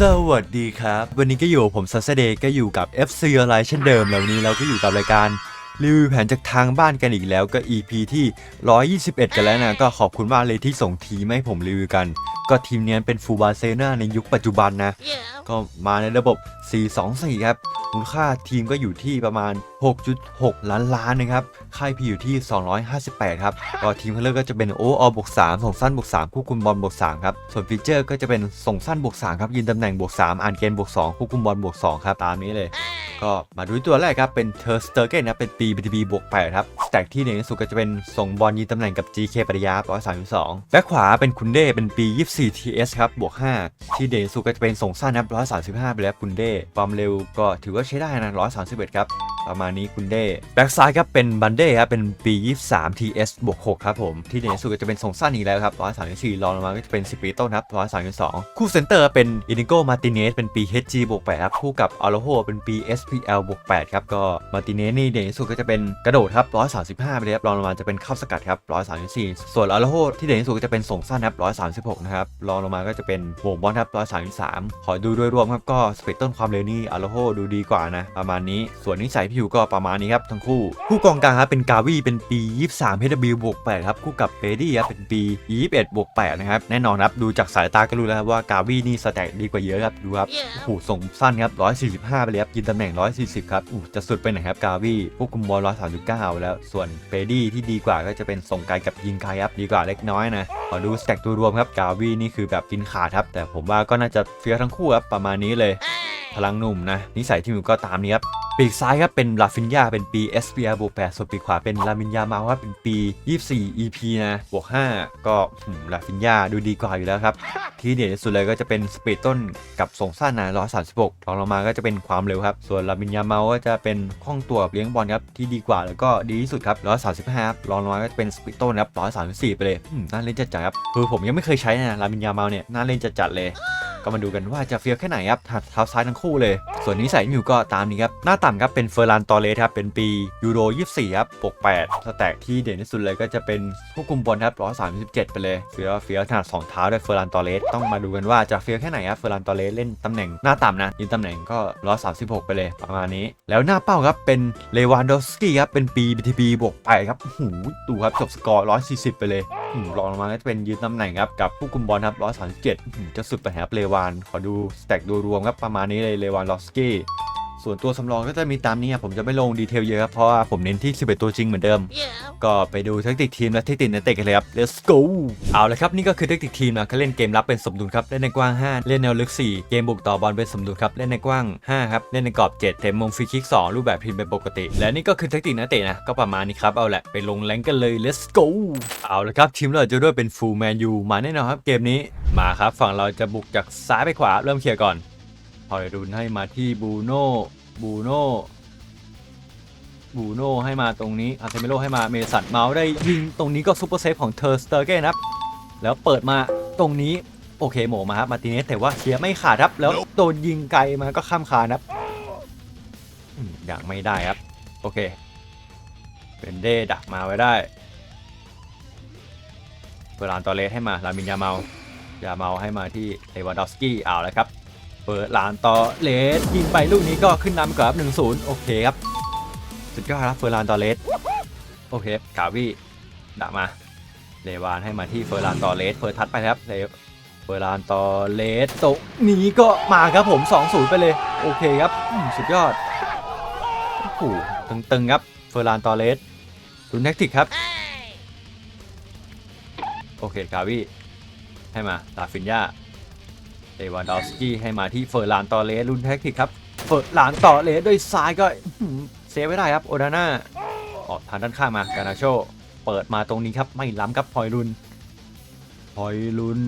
สวัสดีครับ วันนี้ก็อยู่ผมซัสเดย์ก็อยู่กับ FC ออนไลน์เช่นเดิมแล้ววันนี้เราก็อยู่กับรายการ รีวิวแผนจากทางบ้านกันอีกแล้วก็ EP ที่ 121 กันแล้วนะ ก็ขอบคุณมากเลยที่ส่งทีมให้ผมรีวิวกัน ก็ทีมนี้เป็นฟูบาเซนาในยุคปัจจุบันนะ Yeah. ก็มาในระบบ 4-2-4 ครับ มูลค่าทีมก็อยู่ที่ประมาณ 6.6 ล้านล้านนะครับ ค่ายพีอยู่ที่ 258 ครับ ก็ทีมเขาเลือกก็จะเป็นโอออบวก3ส่งสั้นบวก3ควบคุมบอลบวก3ครับ ส่วนฟีเจอร์ก็จะเป็นส่งสั้นบวก3ครับยืนตำแหน่งบวก3อ่านเกมบวก2ควบคุมบอลบวก2ครับตามนี้เลย ก็มาดูตัวแรกครับ เป็นเทอร์สเตอร์เกนนะเป็นปี BTB บวก8ครับสแต็กที่เด่นที่สุดก็จะเป็นส่งบอลยืนตำแหน่งกับ GK ปริยา132แบ็คขวาเป็นคุณเด้เป็นปี 24 TS ครับบวก 5 ที่เด่นสุดก็จะเป็นส่งสั้นครับ135ไปแล้วคุณเด้ความเร็วก็ถือว่าใช้ได้นะ131ครับ ประมาณนี้คุณเด้แบ็กซ้ายครับเป็นบันเด้ครับเป็นปี23 TS บวก6ครับผมที่เด่นที่สุดก็จะเป็นส่งสั้นอีกแล้วครับ134รองลงมาก็จะเป็นสปีโต้ครับ132คู่เซนเตอร์เป็นอินิโกมาติเนสเป็นปี HG บวก8ครับคู่กับอาโลโฮเป็นปี SPL บวก8ครับก็มาติเนสนี่เด่นที่สุดก็จะเป็นกระโดดครับ135ไปเลยครับรองลงมาจะเป็นเข้าสกัดครับ134ส่วนอาโลโฮที่เด่นที่สุดก็จะเป็นส่งสั้นครับ136นะครับรองลงมาก็จะเป็นโบงบอลครับ133ขอดูโดยรวมครับก็สปีดต้นความเร็วนี่อาโลโฮดูดีกว่านะประมาณนี้ส่วนนิสัยผิวก็ประมาณนี้ครับทั้งคู่ คู่กองกลางครับเป็นกาวีเป็นปี 23 HW บวก8ครับคู่กับเบดี้ครับเป็นปี 21บวก8นะครับแน่นอนครับดูจากสายตาก็รู้แล้วครับว่ากาวีนี่สแต็กดีกว่าเยอะครับดูครับ Yeah. โอ้โหส่งสั้นครับ 145 ไปเลยครับยืนตำแหน่ง 140 ครับอู้จะสุดไปไหนครับกาวีควบคุมบอล139 แล้วส่วนเบดี้ที่ดีกว่าก็จะเป็นส่งไกลกับยิงไกลครับดีกว่าเล็กน้อยนะขอดูสแต็กตัวรวมครับกาวีนี่คือแบบกินขาดครับแต่ผมว่าก็น่าจะเฟี้ยวทั้งคู่ครับประมาณนี้เลย พลังหนุ่มนะนิสัยที่มีก็ตามนี้ครับ ปีกซ้ายครับเป็นลาฟินยาเป็นปี SPR บวก8ส่วนปีกขวาเป็นลามินยามาว่าเป็นปี 24 EP นะบวก 5 ก็หืมลาฟินยาดูดีกว่าอยู่แล้วครับ ที่เด่นที่สุดเลยก็จะเป็นสปีดต้นกับส่งสั้นนะ136รองลงมาก็จะเป็นความเร็วครับ ส่วนลามินยามาก็จะเป็นคล่องตัวเลี้ยงบอลครับที่ดีกว่าแล้วก็ดีที่สุดครับ135ครับรองลงมาก็จะเป็นสปีดต้นครับ134 ไปเลยน่าเล่นจัดๆครับคือผมยังไม่เคยใช้นะลามินยามาเนี่ยน่าเล่นจัดๆเลย ก็มาดูกันว่าจะเฟี้ยวแค่ไหนครับถัดเท้าซ้ายทั้งคู่เลย ส่วนนิสัยมิวก็ตามนี้ครับ หน้าต่ำครับเป็นเฟอร์ลันตอเลสครับ เป็นปียูโร 24 ครับปก8สแต็กที่เด่นที่สุดเลยก็จะเป็นควบคุมบอลครับ137 ไปเลยเฟี้ยวเฟี้ยวถนัดสองเท้าด้วยเฟอร์ลันตอเลสต้องมาดูกันว่าจะเฟี้ยวแค่ไหนครับเฟอร์ลันตอเลสเล่นตำแหน่งหน้าต่ำนะยืนตำแหน่งก็136 ไปเลยประมาณนี้ แล้วหน้าเป้าครับเป็นเลวานดอฟสกี้ครับเป็นปี BTB บวก8ครับโอ้โหดูครับจบสกอร์140 ไปเลย รองลงมาก็จะเป็นยืนตำแหน่งครับกับผู้คุมบอลครับร้อยสามสิบเจ็ดจะสุดไปหาเลวาน ขอดูสแต็กดูรวมครับประมาณนี้เลยเลวานลอสกี้ ส่วนตัวสำรองก็จะมีตามนี้ครับผมจะไม่ลงดีเทลเยอะครับเพราะว่าผมเน้นที่ 11 ตัวจริงเหมือนเดิม Yeah. ก็ไปดูแทคติกทีมและเทคนิคนักเตะกันเลยครับ let's go เอาละครับนี่ก็คือเทคนิคทีมนะเขาเล่นเกมรับเป็นสมดุลครับเล่นในกว้าง 5 เล่นแนวลึก 4 เกมบุกต่อบอลเป็นสมดุลครับเล่นในกว้าง 5 ครับเล่นในกรอบ 7 เตะมุมฟรีคิก 2 รูปแบบทีมเป็นปกติ และนี่ก็คือเทคนิคนักเตะนะก็ประมาณนี้ครับเอาแหละไปลงแรงกันเลย let's go เอาละครับทีมเราจะด้วยเป็นฟูลแมนยูมาแน่นอนครับเกมนี้มาครับฝั่งเราจะบุกจากซ้ายไปขวาเริ่มเคลียร์ก่อน พอยรุนให้มาที่บูโน่บูโน่บูโน่ให้มาตรงนี้อาร์เซเมโลให้มาเมสันเมาส์ได้ยิงตรงนี้ก็ซุปเปอร์เซฟของเทอร์สเตอร์เกนครับ แล้วเปิดมาตรงนี้ โอเคโหมมาครับมาร์ติเนสแต่ว่าเคลียร์ไม่ขาดครับ แล้วโดนยิงไกลมาก็ข้ามคานครับอืมอย่างไม่ได้ครับ โอเคเป็นเดดักมาไว้ได้เฟอร์ลานตอเลสให้มาลามินยาเมา ยาเมาให้มาที่เลวานดอฟสกี้เอาแล้วครับ เปิดลานต่อเลสยิงไปลูกนี้ก็ขึ้นนำกับหนึ่งศูนย์โอเคครับ สุดยอดครับเฟอร์ลานตอเลสโอเคกาวี่ดักมา เลวานให้มาที่เฟอร์ลานตอเลสเฟอร์ทัดไปครับเลเฟอร์ลานตอเลสตรงนี้ก็มาครับผม2-0ไปเลย โอเคครับสุดยอดโอ้โหตึงๆครับเฟอร์ลานตอเลสรุนแท็กติกครับ โอเคกาวี่ให้มาลาฟินยา เลวานดอฟสกี้ให้มาที่เฟอร์ลานตอเลสรุนแท็กติกครับ เฟอร์ลานตอเลสด้วยซ้ายก็เซฟไม่ได้ครับ โอดาน่าออกทางด้านข้างมา กานาโช เปิดมาตรงนี้ครับ ไม่ล้ำครับพอยลุนพอยลุน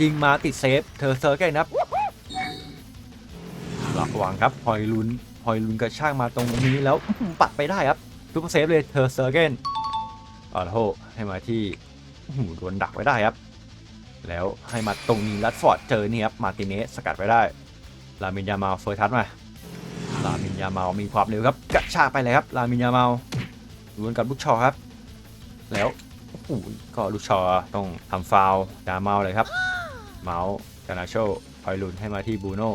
ยิงมาติดเซฟ เธอเซอร์แกนครับระวังครับพอยลุนพอยลุนกระชากมาตรงนี้แล้วปัดไปได้ครับซุปเปอร์เซฟเลยเธอเซอร์แกนออโทให้มาที่โดนดักไว้ได้ครับ แล้วให้มาตรงนี้ลัดฟอร์ดเจอนี่ครับมาติเนสสกัดไว้ได้ ลามินยามาเฟิร์ทัชมา ลามินยามามีความเร็วครับกระชากไปเลยครับ ลามินยามาดวลกับลูกชอครับ แล้วโอ้โหก็ลูกชอต้องทำฟาวลาเมาเลยครับ เมาส์กานาโชฮอยลุนให้มาที่บูโน่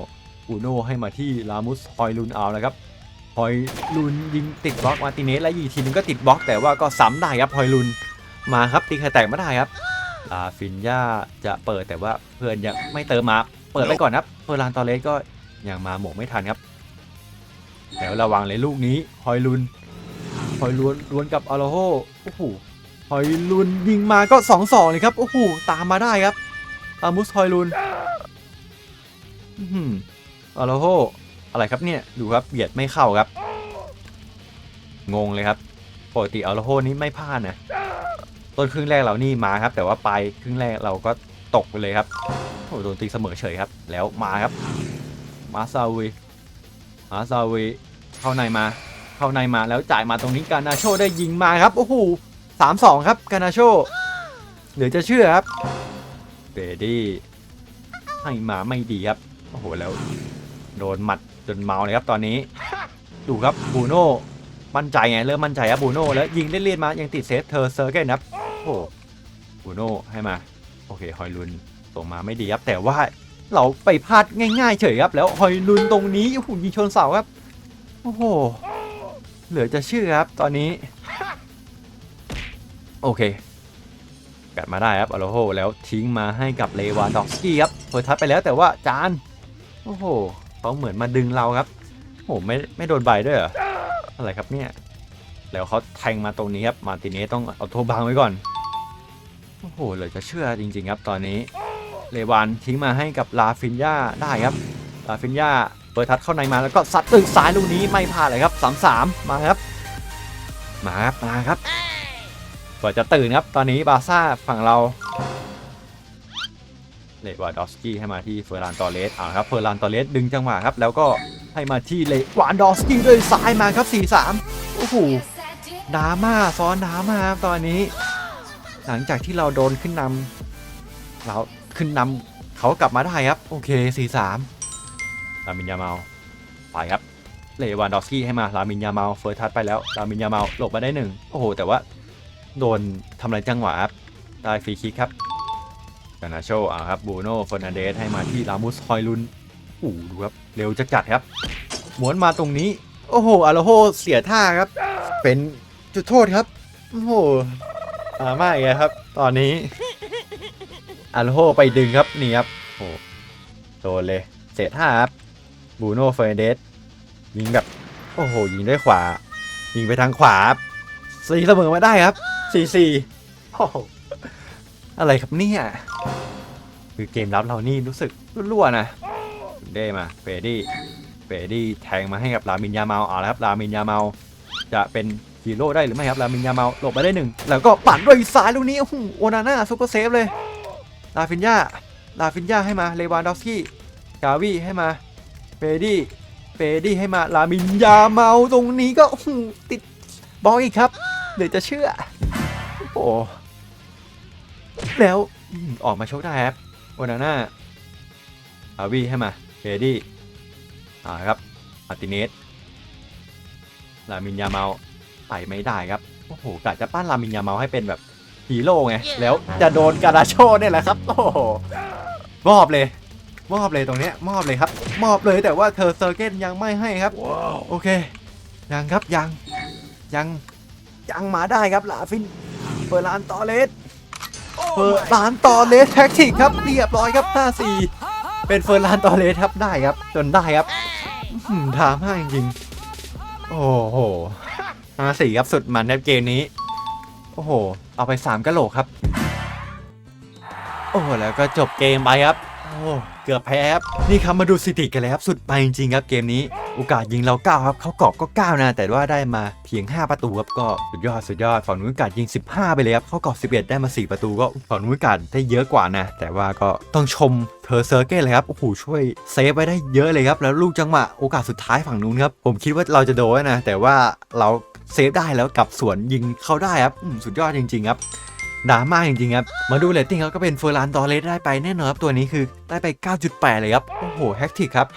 บูโน่ให้มาที่ลามุสฮอยลุนเอาแล้วครับฮอยลุนยิงติดบล็อกมาติเนสและยีกทีนึงก็ติดบล็อกแต่ว่าก็ซ้ำได้ครับฮอยลุนมาครับตีไข่แตกไม่ได้ครับ ลาฟินยาจะเปิดแต่ว่าเพื่อนยังไม่เติมมาเปิดไปก่อนครับเฟอร์ลานตอเลสก็ยังมาหมกไม่ทันครับแล้วระวังเลยลูกนี้ฮอยลุนฮอยลุนล้วนกับอาราโฮโอ้โหฮอยลุนยิงมาก็2อสองเลยครับโอ้โหตามมาได้ครับอามุสฮอยลุนอื้อหืออาราโฮอะไรครับเนี่ยดูครับเบียดไม่เข้าครับ งงเลยครับปกติอาราโฮนี้ไม่พลาดนะ ต้นครึ่งแรกเรานี่มาครับ แต่ว่าปลายครึ่งแรกเราก็ตกไปเลยครับโอ้โดนตีเสมอเฉยครับ แล้วมาครับ มาซาวีมาซาวีเข้าในมา เข้าในมาแล้วจ่ายมาตรงนี้กานาโชได้ยิงมาครับโอ้โหสามสองครับกานาโชเหลือจะเชื่อครับเบดี้ให้มาไม่ดีครับโอ้โหแล้ว โดนหมัดจนเมาเลยครับตอนนี้ ดูครับบูโน่ มั่นใจไงเริ่มมั่นใจครับบูโน่แล้วยิงเล่นๆมายังติดเซฟเธอเซอร์เกนครับโอ้โหบูโน่ให้มาโอเคฮอยลุนส่งมาไม่ดีครับแต่ว่าเราไปพลาดง่ายๆเฉยครับแล้วฮอยลุนตรงนี้โอ้โหยิงชนเสาครับโอ้โหเหลือจะเชื่อครับตอนนี้ โอเคกัดมาได้ครับอโลโฮแล้วทิ้งมาให้กับเลวานดอกสกี้ครับเปิดทัดไปแล้วแต่ว่าจานโอ้โหเขาเหมือนมาดึงเราครับโอ้โหไม่ไม่โดนใบด้วยเหรอ อะไรครับเนี่ย แล้วเขาแทงมาตรงนี้ครับ มาร์ติเนสต้องเอาโทบังไว้ก่อน โอ้โหเหลือจะเชื่อจริง ๆ ครับ ตอนนี้ เลวานทิ้งมาให้กับลาฟินยาได้ครับ ลาฟินยาเปิดทัดเข้าในมาแล้วก็ซัดตึกซ้ายลูกนี้ไม่พลาดเลยครับสามสามมาครับ มาครับ มาครับกว่าจะตื่นครับ ตอนนี้บาซ่าฝั่งเรา เลวานดอฟสกี้ให้มาที่เฟอร์รานตอเลสเอาละครับเฟอร์รานตอเลสดึงจังหวะครับ แล้วก็ให้มาที่เลวานดอฟสกี้ด้วยซ้ายมาครับ 4-3 โอ้โหดราม่าซ้อนดราม่าครับตอนนี้ หลังจากที่เราโดนขึ้นนำเราขึ้นนำเขากลับมาได้ครับ โอเค 4-3 ลามินยาเมาไปครับเลวานดอฟสกี้ให้มาลามินยาเมาเฟิร์สทัชไปแล้วลามินยาเมาหลบมาได้หนึ่งโอ้โหแต่ว่าโดนทำลายจังหวะครับได้ฟรีคิกครับ กานาโชอ่าครับบูโน่เฟอร์นันเดสให้มาที่ลามุสฮอยลุนโอ้ดูครับ เร็วจะจัดครับหมวนมาตรงนี้ โอ้โหอาราโฮเสียท่าครับ เป็นจุดโทษครับ โอ้โหอามาอีกแล้วครับ ตอนนี้อาราโฮไปดึงครับ นี่ครับโอ้โหโดนเลย เสียท่าครับบูโน่เฟอร์นันเดสยิงแบบ โอ้โห ยิงด้วยขวา ยิงไปทางขวาสีเสมอมาได้ครับสี่สี่โอ้ อะไรครับเนี่ย คือเกมรับเรานี่รู้สึกรั่วๆนะได้มาเฟรดี้เฟรดี้แทงมาให้กับลามินยาเมาเอาละครับลามินยาเมา จะเป็นฮีโร่ได้หรือไม่ครับลามินยาเมาหลบไปได้หนึ่งแล้วก็ปั่นด้วยซ้ายลูกนี้โอ้โหโอนาน่าซุปเปอร์เซฟเลยลาฟินยาลาฟินยาให้มาเลวานดอฟสกี้กาวีให้มาเฟรดี้เฟรดี้ให้มาลามินยาเมาตรงนี้ก็โอ้โหติดบล็อกอีกครับเดี๋ยวจะเชื่อโอ้โห แล้วอืมออกมาโชคได้ครับโอนาน่าอาวีให้มาเฟรดี้อ่าครับมาร์ติเนสลามินยาเมาไปไม่ได้ครับโอ้โหกะจะปั้นลามินยาเมาให้เป็นแบบฮีโร่ไงแล้วจะโดนการาโชเนี่ยแหละครับโอ้โหมอบเลยมอบเลยตรงเนี้ยมอบเลยครับ มอบเลยแต่ว่าเธอเซอร์เกนยังไม่ให้ครับโอเคยังครับยังยังยังมาได้ครับลาฟินเฟอร์ลานตอเลส เฟอร์ลานตอเลสแท็กติกครับเรียบร้อยครับ 5-4 เป็นเฟอร์ลานตอเลสครับได้ครับ จนได้ครับถามมากจริงๆโอ้โห5-4ครับสุดมันในเกมนี้ โอ้โห เอาไป 3กะโหลกครับ โอ้โหแล้วก็จบเกมไปครับ โอ้เกือบแพ้ครับนี่ครับมาดูสถิติกันเลยครับสุดไปจริงๆครับเกมนี้โอกาสยิงเรา9ครับเขากรอบก็9นะแต่ว่าได้มาเพียง 5 ประตูครับก็สุดยอดสุดยอดฝั่งนู้นโอกาสยิง 15 ไปเลยครับเขากรอบ11 ได้มา 4 ประตูก็ฝั่งนู้นโอกาสได้เยอะกว่านะ แต่ว่าก็ต้องชมเธอเซอร์เก้เลยครับโอ้โหช่วยเซฟไว้ได้เยอะเลยครับแล้วลูกจังหวะโอกาสสุดท้ายฝั่งนู้นครับผมคิดว่าเราจะโดนนะแต่ว่าเราเซฟได้แล้วกลับสวนยิงเข้าได้ครับสุดยอดจริงๆครับ ดราม่าจริงๆครับ มาดูเรตติ้งครับก็เป็นเฟอร์รานตอเรสได้ไปแน่นอนครับตัวนี้คือได้ไป 9.8 เลยครับ โอ้โหแฮกติกครับ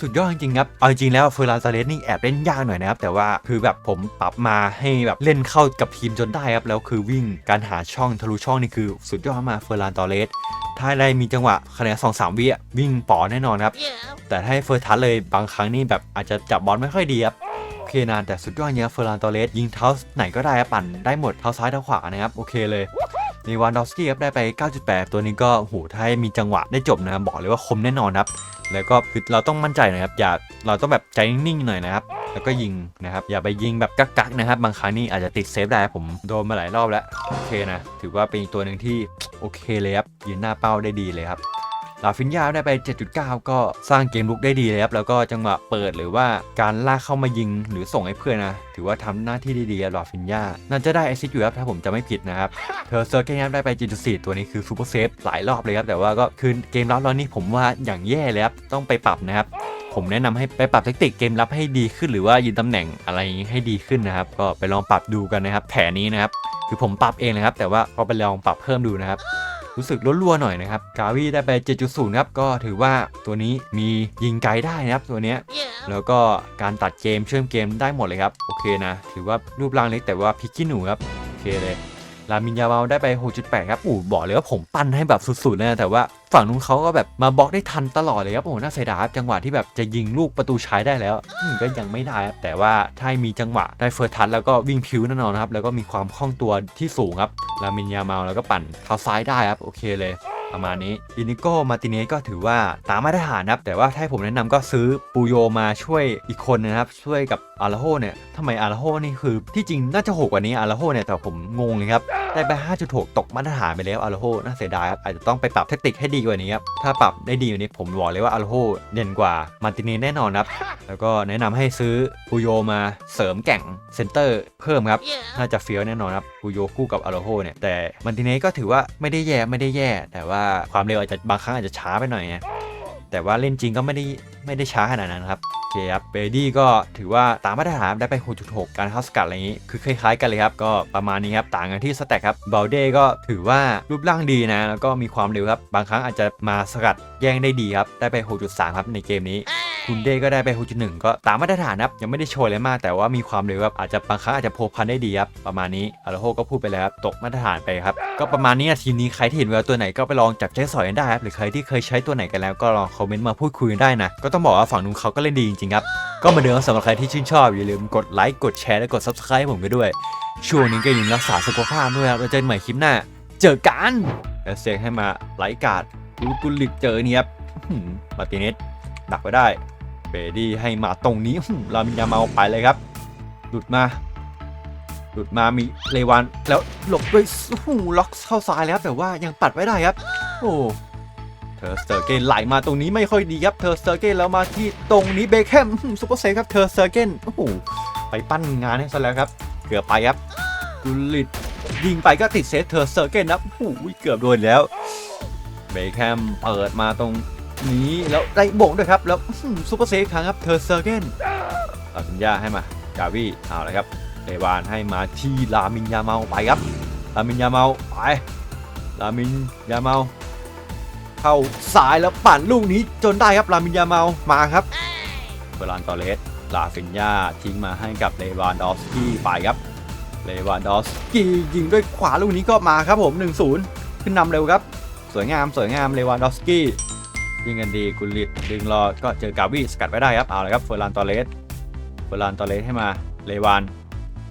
สุดยอดจริงๆครับ เอาจริงๆแล้วเฟอร์รานตอเรสนี่แอบเล่นยากหน่อยนะครับ แต่ว่าคือแบบผมปรับมาให้แบบเล่นเข้ากับทีมจนได้ครับ แล้วคือวิ่งการหาช่องทะลุช่องนี่คือสุดยอดมากเฟอร์รานตอเรสถ้าได้มีจังหวะคะแนนสองสามวิอะวิ่งป๋อแน่นอนครับ แต่ถ้าให้เฟิร์ทัชเลยบางครั้งนี่แบบอาจจะจับบอลไม่ค่อยดีครับโอเคนานแต่สุดยอดเนี้ยเฟอร์รานตอเรสยิงเท้าไหนก็ได้ปั่นได้หมดเท้าซ้ายเท้าขวานะครับ โอเคเลย นวานดอฟสกี้ครับได้ไป 9.8 ตัวนี้ก็โหถ้ามีจังหวะได้จบนะครับบอกเลยว่าคมแน่นอนครับ แล้วก็คือเราต้องมั่นใจนะครับ อย่าเราต้องแบบใจนิ่งๆหน่อยนะครับ แล้วก็ยิงนะครับ อย่าไปยิงแบบกักๆนะครับ บางครั้งนี่อาจจะติดเซฟได้ผมโดนมาหลายรอบแล้ว โอเคนะ ถือว่าเป็นอีกตัวหนึ่งที่โอเคเลยครับยืนหน้าเป้าได้ดีเลยครับ ลาฟินยาได้ไป 7.9 ก็สร้างเกมลุกได้ดีเลยครับ แล้วก็จังหวะเปิดหรือว่าการลากเข้ามายิงหรือส่งให้เพื่อนนะ ถือว่าทำหน้าที่ได้ดีครับลาฟินยาน่าจะได้ไอซิสอยู่ครับ ถ้าผมจะไม่ผิดนะครับ เธอเซอร์เกนได้ไป 7.4 ตัวนี้คือซูเปอร์เซฟหลายรอบเลยครับ แต่ว่าก็คือเกมรับเรานี่ผมว่าอย่างแย่เลยครับ ต้องไปปรับนะครับผมแนะนำให้ไปปรับเทคนิคเกมรับให้ดีขึ้นหรือว่ายืนตำแหน่งอะไรให้ดีขึ้นนะครับ ก็ไปลองปรับดูกันนะครับ แผนนี้นะครับ คือผมปรับเองนะครับ แต่ว่าก็ไปลองปรับเพิ่มดูนะครับ รู้สึกรัวๆหน่อยนะครับกาวีได้ไป 7.0 ครับก็ถือว่าตัวนี้มียิงไกลได้นะครับตัวเนี้ยแล้วก็การตัดเกมเชื่อมเกมได้หมดเลยครับ โอเคนะ ถือว่ารูปร่างเล็กแต่ว่าพลิกขี้หนูครับ โอเคเลย ลามินยาเมาได้ไป 6.8 ครับอู๋บอกเลยว่าผมปั้นให้แบบสุดๆเลยนะแต่ว่าฝั่งนู้นเขาก็แบบมาบล็อกได้ทันตลอดเลยครับโอ้โหน่าเสียดายจังหวะที่แบบจะยิงลูกประตูใช้ได้แล้วก็ยังไม่ได้ครับแต่ว่าถ้ามีจังหวะได้เฟิร์สทัชแล้วก็วิ่งพิวแน่นอนครับแล้วก็มีความคล่องตัวที่สูงครับลามินยาเมาแล้วก็ปั่นเท้าซ้ายได้ครับโอเคเลยประมาณนี้อินิโก้มาติเนสก็ถือว่าตามมาตรฐานนะครับแต่ว่าถ้าผมแนะนำก็ซื้อปูโยมาช่วยอีกคนนะครับ ช่วยกับอาราโฮเนี่ยทำไมอาราโฮนี่คือที่จริงน่าจะโหกกว่านี้อาราโฮเนี่ยแต่ผมงงเลยครับ ได้ไป 5.6 ตกมาตรฐานไปแล้วอาราโฮน่าเสียดายครับอาจจะต้องไปปรับเทคนิคให้ดีกว่านี้ครับ ถ้าปรับได้ดีกว่านี้ผมบอกเลยว่าอาราโฮเด่นกว่ามาติเนสแน่นอนครับ แล้วก็แนะนำให้ซื้อปูโยมาเสริมแก่งเซนเตอร์เพิ่มครับ น่าจะเฟี้ยวแน่นอนครับปูโยคู่กับอาราโฮเนี่ยแต่มันทีนี้ก็ถือว่าไม่ได้แย่ไม่ได้แย่ แต่ว่าความเร็วอาจจะบางครั้งอาจจะช้าไปหน่อยไง แต่ว่าเล่นจริงก็ไม่ได้ไม่ได้ช้าขนาดนั้นครับโอเคครับเบดี้ก็ถือว่าตามมาตรฐานได้ไป 6.6 การเข้าสกัดอะไรอย่างนี้คือคล้ายๆกันเลยครับ ก็ประมาณนี้ครับ ต่างกันที่สแต็กครับเบลเด้ก็ถือว่ารูปร่างดีนะ แล้วก็มีความเร็วครับ บางครั้งอาจจะมาสกัดแย่งได้ดีครับ ได้ไป 6.3 ครับในเกมนี้ คุณเด้ก็ได้ไป 6.1 ก็ตามมาตรฐานครับยังไม่ได้โชว์อะไรมาก แต่ว่ามีความเร็วครับอาจจะบางครั้งอาจจะโพพันได้ดีครับประมาณนี้อาราโฮก็พูดไปแล้วครับตกมาตรฐานไปครับก็ประมาณนี้นะทีนี้ใครที่เห็นแววตัวไหนก็ไปลองจับใช้สอยกันได้ครับหรือใครที่เคยใช้ตัวไหนกันแล้วก็ลองคอมเมนต์มาพูดคุยกันได้นะก็ต้องบอกว่าฝั่งนู้นเขาก็เล่นดีจริงๆครับก็เหมาเดิมสำหรับใครที่ชื่นชอบอย่าลืมกดไลค์กดแชร์และกด subscribe ผมกันด้วยช่วงนี้ก็อยิงรักษาสุขภาพด้วยครับแล้วเจอกันใหม่คลิปหน้า เจอกันแล้วเซงให้มาไลค์การ์ดดูกุลิกเจอเนี่ยครับมาติเนสดักไปได้ เบดี้ให้มาตรงนี้เรามินยาเมาไปเลยครับ หลุดมาหลุดมามีเลวันแล้วหลบด้วยโอ้โหล็อกเข้าซ้ายแล้วแต่ว่ายังปัดไว้ได้ครับ โอ้เธอสเตอร์เกนไหลมาตรงนี้ไม่ค่อยดีครับเธอสเตอร์เกนแล้วมาที่ตรงนี้เบคแฮมซุปเปอร์เซฟครับเธอสเตอร์เกนโอ้โหไปปั้นงานให้ซะแล้วครับเกือบไปครับกุลิตยิงไปก็ติดเซฟเธอสเตอร์เกนครับโอ้โหเกือบโดนแล้วเบคแฮมเปิดมาตรง นี้แล้วได้โบ่งด้วยครับ แล้วซูเปอร์เซฟครั้งครับเธอเซอร์เกนเอาสัญญาให้มากาวีเอาลยครับเลวานให้มาที่ลามินยาเมาไปครับลามินยาเมาไปลามินยาเมา เข้าซ้ายแล้วปั่นลูกนี้จนได้ครับลามินยาเมามาครับเบรานตอเลสลาฟินยาทิ้งมาให้กับเลวานดอฟสกี้ไปครับเลวานดอฟสกี้ยิงด้วยขวาลูกนี้ก็มาครับผม 1-0 ขึ้นนำเร็วครับ สวยงามสวยงามเลวานดอฟสกี้ ยิงกันดีกุลิตดึงรอก็เจอกาวีสกัดไว้ได้ครับเอาเลยครับเฟอร์ลานตอเลสเฟอร์ลานตอเลสให้มาเลวาน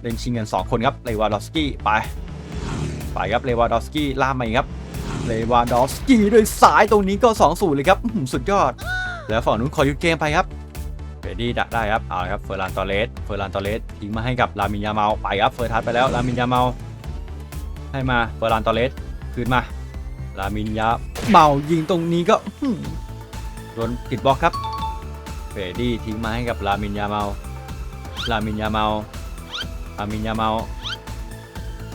เล่นชิงกัน 2 คนครับเลวานดอฟสกี้ไปไปครับเลวานดอฟสกี้ล่ามาอีกครับเลวานดอฟสกี้ด้วยสายตรงนี้ก็2-0เลยครับสุดยอด แล้วฝั่งนู้นขอหยุดเกมไปครับเฟรดดี้ดักได้ครับเอาเลยครับเฟอร์ลานตอเลสเฟอร์ลานตอเลสทิ้งมาให้กับลามินยาเมาไปครับเฟอร์ทัสไปแล้วลามินยาเมาให้มาเฟอร์ลานตอเลสคืนมาลามินยาเมายิงตรงนี้ก็ อื้อหือโดนติดบล็อกครับเฟรดดี้ทิ้งมาให้กับลามินยาเมาลามินยาเมาลามินยาเมา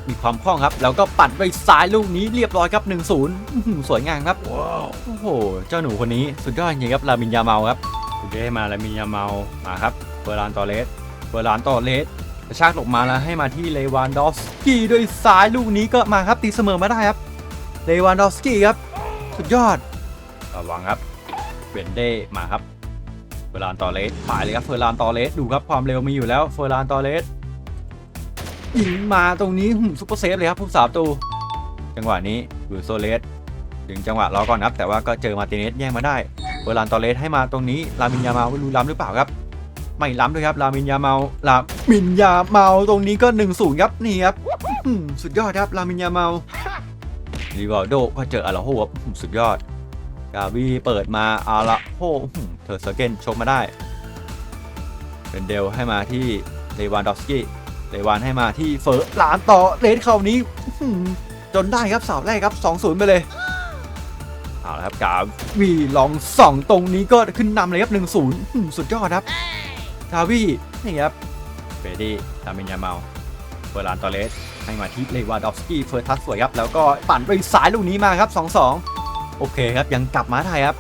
มีความคล่องครับ แล้วก็ปัดไปซ้ายลูกนี้เรียบร้อยครับ1-0อื้อหือสวยงามครับโอ้โห เจ้าหนูคนนี้สุดยอดจริงๆครับลามินยาเมาครับสุดยอดให้มาลามินยาเมามาครับเฟอร์ลานตอเลสเฟอร์ลานตอเลสระชากหลบมาแล้วให้มาที่เลวานดอฟสกี้ด้วยซ้ายลูกนี้ก็มาครับตีเสมอมาได้ครับเลวานดอฟสกี้ครับ สุดยอดระวังครับ เบนเด้มาครับเฟอร์ลานตอเลสถ่ายเลยครับเฟอร์ลานตอเลสดูครับความเร็วมีอยู่แล้วเฟอร์ลานตอเลสยิงมาตรงนี้หึ่มซุปเปอร์เซฟเลยครับผู้สาประตูจังหวะนี้ดูโซเลสดึงจังหวะรอก่อนครับ แต่ว่าก็เจอมาติเนสแย่งมาได้เฟอร์ลานตอเลสให้มาตรงนี้ลามินยามาไม่รู้ล้ำหรือเปล่าครับ ไม่ล้ำด้วยครับลามินยาเมาลามินยาเมาตรงนี้ก็1นูนย์ครับนี่ครับสุดยอดครับลามินยาเมาริวาโดก็เจออาราโฮครับสุดยอด กาวีเปิดมาอาราโอืมเธอเซอร์เกนชกมาได้เป็นเดลให้มาที่เลวานดอฟสกี้เลวานให้มาที่เฟอร์หลานต่อเลนเขานี้จนได้ครับเสาวแรกครับ 2-0 ไปเลยเอาละครับกาวีลองส่องตรงนี้ก็ขึ้นนำเลยครับ 1-0 สุดยอดครับกาวีนี่ครับเฟรดดี้ตามินยาเมาเฟอร์ลานตอเลสให้มาที่เลวานดอฟสกี้เฟิร์ทัสสวยครับ แล้วก็ปั่นไปซ้ายลูกนี้มาครับ 2-2 โอเคครับยังกลับมาไทยครับ